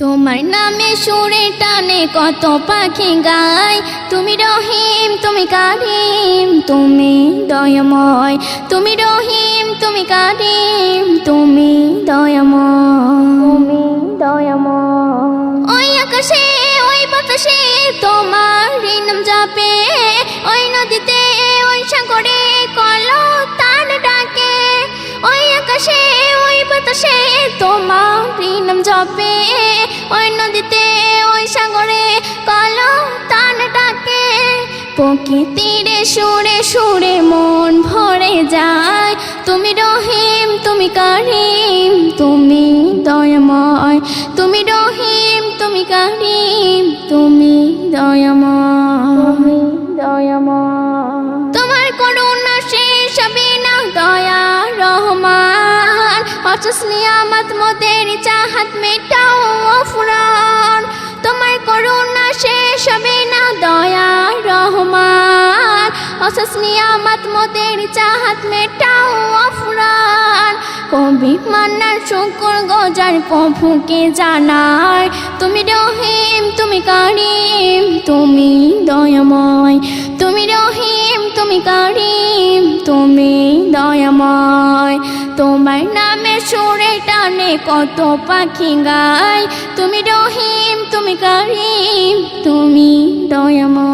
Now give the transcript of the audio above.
তোমার নামে সুরে টানে কত পাখি গায়। তুমি রহিম, তুমি কারিম তুমি দয়ময়। তুমি রহিম, তুমি কারিম তুমি তোমার জপে, ওই নদীতে, ওই সাগরে কলো তান ডাকে। প্রকৃতিরে সুরে সুরে মন ভরে যায়। তুমি রহিম, তুমি কারিম, তুমি দয়াময়। তুমি রহিম, তুমি কারিম, তুমি দয়াময়। রহমান অচস নিয়ামত মোদের চাহাত মেটাও অফুরান। তোমার করুণা শেষ হবে না দয়া রহমান। অচস নিয়ামত মোদের চাহাত মেটাও অফুরান। কবি মান্নার শুকুর গজার প্রভুকে জানার তুমি রহিম, তুমি কারিম, তুমি দয়াময়। তোমার নামে সুরে টানে কত পাখি গায়। তুমি রহিম তুমি কারিম তুমি দয়াময়।